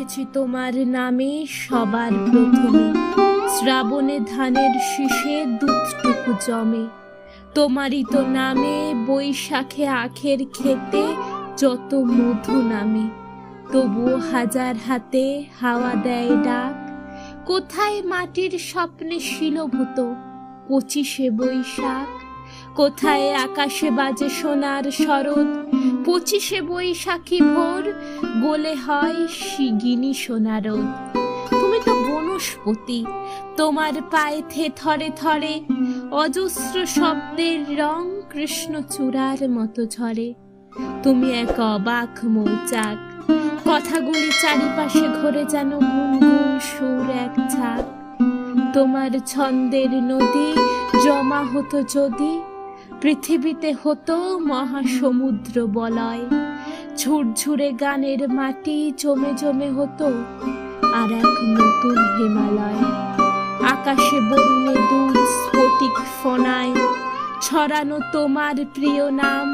মুছি তোমার নামে সবার প্রথমে। শ্রাবণে ধানের শীষে দুধটুকু জমে। তোমারই তো নামে বৈশাখে আখের খেতে যত মধু নামে। তবুও হাজার হাতে হাওয়া দেয় ডাক। কোথায় মাটির স্বপ্নে শিলভূত? পঁচিশে বৈশাখ। কোথায় আকাশে বাজে সোনার শরৎ? পঁচিশে বৈশাখী ভোর গোলে হয় শিগিনী সোনারদ তুমি তো বনস্পতি, তোমার পায়ে থে থরে থরে অজস্র শব্দের রং কৃষ্ণচূড়ার মতো ঝরে। তুমি এক অবাক মৌচাক, কথাগুলি চারিপাশে ঘোরে যেন সুর এক ঝাঁক। তোমার ছন্দের নদী জমা হতো যদি, পৃথিবীতে হতো মহাসমুদ্র বলয়। ঝুরঝুরে গানের মাটি জমে জমে হতো আর এক নতুন হিমালয়। আকাশে বরুণে দূর স্ফটিক ফনায় ছড়ানো তোমার প্রিয় নাম।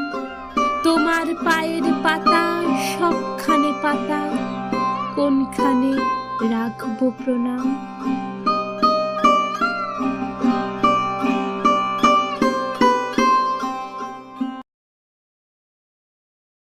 তোমার পায়ের পাতা সবখানে পাতা, কোনখানে রাখব প্রণাম?